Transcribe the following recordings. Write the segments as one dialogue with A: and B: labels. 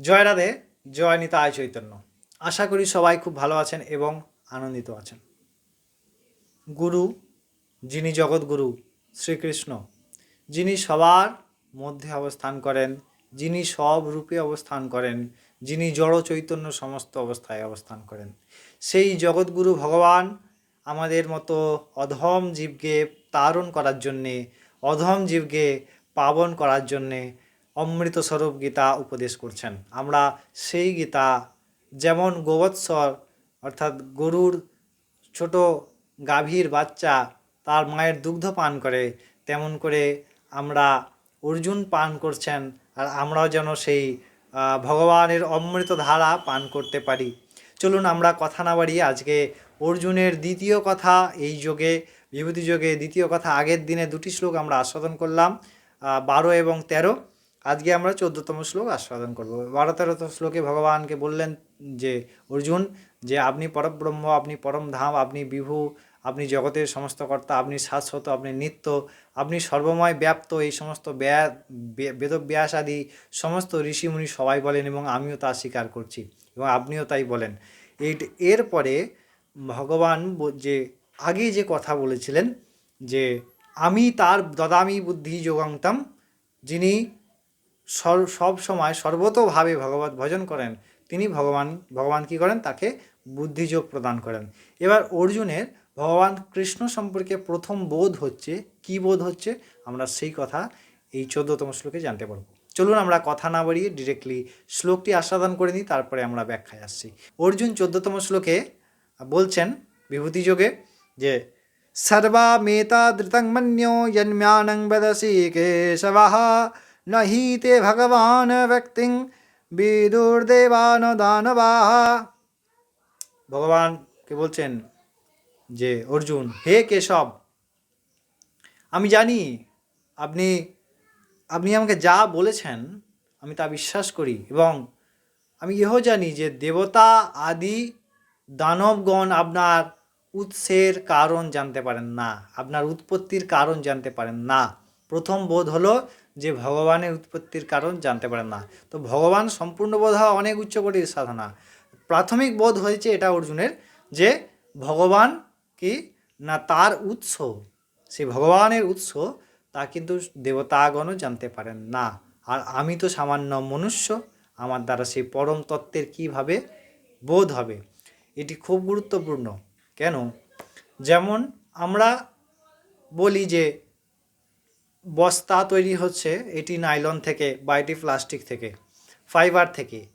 A: জয় রাধে, জয় নিতায় চৈতন্য। আশা করি সবাই খুব ভালো আছেন এবং আনন্দিত আছেন। গুরু, যিনি জগৎগুরু, শ্রীকৃষ্ণ, যিনি সবার মধ্যে অবস্থান করেন, যিনি সব রূপে অবস্থান করেন, যিনি জড় চৈতন্য সমস্ত অবস্থায় অবস্থান করেন। সেই জগৎগুরু ভগবান আমাদের মতো অধম জীবকে তারণ করার জন্যে, অধম জীবকে পাবন করার জন্যে অমৃত স্বরূপ গীতা উপদেশ করছেন। আমরা সেই গীতা, যেমন গোবৎসর, অর্থাৎ গরুর ছোট গাভীর বাচ্চা তার মায়ের দুগ্ধ পান করে, তেমন করে আমরা অর্জুন পান করছেন আর আমরাও যেন সেই ভগবানের অমৃত ধারা পান করতে পারি। চলুন আমরা কথা না বাড়িয়ে আজকে অর্জুনের দ্বিতীয় কথা, এই যোগে, বিভূতি যোগে দ্বিতীয় কথা, আগের দিনে দুটি শ্লোক আমরা আস্বাদন করলাম বারো এবং তেরো। আজকে আমরা চোদ্দতম শ্লোক আস্বাদন করব। বারো তেরোতম শ্লোকে ভগবানকে বললেন যে, অর্জুন, যে আপনি পরব্রহ্ম, আপনি পরম ধাম, আপনি বিভু, আপনি জগতের সমস্ত কর্তা, আপনি শাশ্বত, আপনি নিত্য, আপনি সর্বময় ব্যাপ্ত, এই সমস্ত বেদব্যাস আদি সমস্ত ঋষিমুনি সবাই বলেন এবং আমিও তা স্বীকার করছি এবং আপনিও তাই বলেন। এই এরপরে ভগবান যে আগে যে কথা বলেছিলেন যে, আমি তার দদামি বুদ্ধি যোগাংতাম যিনি সব সময় সর্বতোভাবে ভগবত ভজন করেন। তিনি ভগবান ভগবান কি করেন? তাকে বুদ্ধিযোগ প্রদান করেন। এবার অর্জুনের ভগবান কৃষ্ণ সম্পর্কে প্রথম বোধ হচ্ছে, কি বোধ হচ্ছে? আমরা সেই কথা এই চোদ্দতম শ্লোকে জানতে পারব। চলুন আমরা কথা না বাড়িয়ে ডিরেক্টলি শ্লোকটি আস্বাদন করে নিই, তারপরে আমরা ব্যাখ্যায় আসছি। অর্জুন চোদ্দতম শ্লোকে বলছেন বিভূতি যোগে যে সর্বামেতাদৃতং মন্যো জন্ম্যানং বদসি কেশবः ন হি তে ভগবান ব্যক্তিং বিদুর্দেবান দানবাহ ভগবানকে বলছেন যে, অর্জুন, হে কেশব, আমি জানি আপনি আপনি আমাকে যা বলেছেন, আমি তা বিশ্বাস করি এবং আমি ইহ জানি যে দেবতা আদি দানবগণ আপনার উৎসের কারণ জানতে পারেন না, আপনার উৎপত্তির কারণ জানতে পারেন না। প্রথম বোধ হলো যে ভগবানের উৎপত্তির কারণ জানতে পারেন না। তো ভগবান সম্পূর্ণ বোধ হওয়া অনেক উচ্চকোটির সাধনা। প্রাথমিক বোধ হয়েছে এটা অর্জুনের যে ভগবান কি না তার উৎস। সেই ভগবানের উৎস তা কিন্তু দেবতাগণও জানতে পারেন না। আর আমি তো সামান্য মনুষ্য, আমার দ্বারা সেই পরম তত্ত্বের কীভাবে বোধ হবে? এটি খুব গুরুত্বপূর্ণ। কেন? যেমন আমরা বলি যে বস্তা তৈরি হচ্ছে এটি নাইলন থেকে বা এটি প্লাস্টিক থেকে, ফাইবার থেকে।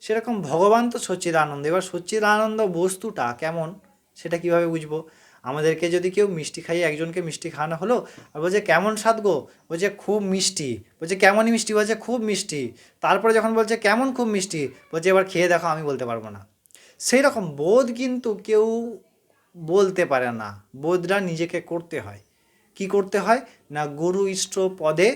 A: সেরকম ভগবান তো সচ্চিদানন্দ। এবার সচ্চিদানন্দ বস্তুটা কেমন, সেটা কীভাবে বুঝব? আমাদেরকে যদি কেউ মিষ্টি খাইয়ে একজনকে মিষ্টি খাওয়ানো হলো, আর বলছে, কেমন স্বাদ গো? বলছে, খুব মিষ্টি। বলছে, কেমনই মিষ্টি? বলছে, খুব মিষ্টি। তারপরে যখন বলছে, কেমন খুব মিষ্টি? বলছে, এবার খেয়ে দেখো, আমি বলতে পারব না। সেই রকম বোধ কিন্তু কেউ বলতে পারে না। বোধটা নিজেকে করতে হয়। কি করতে হয়? না গুরু ইষ্ট পদে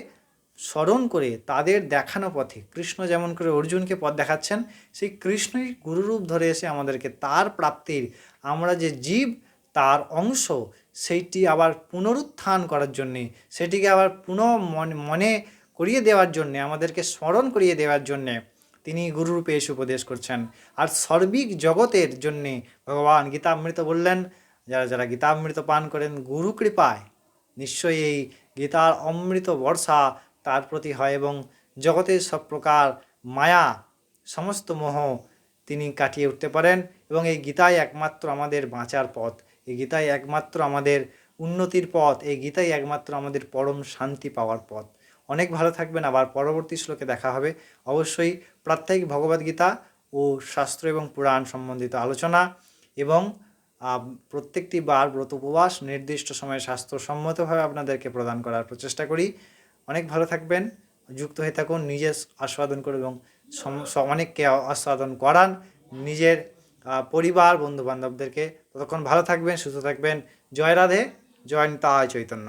A: স্মরণ করে তাদের দেখানো পথে। কৃষ্ণ যেমন করে অর্জুনকে পথ দেখাচ্ছেন, সেই কৃষ্ণই গুরুরূপ ধরে এসে আমাদেরকে তার প্রাপ্তির, আমরা যে জীব, তার অংশ, সেইটি আবার পুনরুত্থান করার জন্যে, সেটিকে আবার পুনঃ মনে করিয়ে দেওয়ার জন্যে, আমাদেরকে স্মরণ করিয়ে দেওয়ার জন্যে তিনি গুরুরূপে এসে উপদেশ করছেন। আর সর্বিক জগতের জন্যে ভগবান গীতামৃত বললেন, যারা যারা গীতামৃত পান করেন, গুরু কৃপায় নিশ্চয়ই এই গীতার অমৃত বর্ষা তার প্রতি হয় এবং জগতের সব প্রকার মায়া, সমস্ত মোহ তিনি কাটিয়ে উঠতে পারেন এবং এই গীতাই একমাত্র আমাদের বাঁচার পথ। এই গীতাই একমাত্র আমাদের উন্নতির পথ। এই গীতাই একমাত্র আমাদের পরম শান্তি পাওয়ার পথ। অনেক ভালো থাকবেন। আবার পরবর্তী শ্লোকে দেখা হবে। অবশ্যই প্রাত্যহিক ভগবদ্গীতা ও শাস্ত্র এবং পুরাণ সম্বন্ধিত আলোচনা এবং প্রত্যেকটি বার ব্রত উপবাস নির্দিষ্ট সময়ে স্বাস্থ্যসম্মতভাবে আপনাদেরকে প্রদান করার প্রচেষ্টা করি। অনেক ভালো থাকবেন, যুক্ত হয়ে থাকুন, নিজে আস্বাদন করুন এবং অনেককে আস্বাদন করান নিজের পরিবার বন্ধু বান্ধবদেরকে ততক্ষণ ভালো থাকবেন, সুস্থ থাকবেন। জয় রাধে, জয় নিতায় চৈতন্য।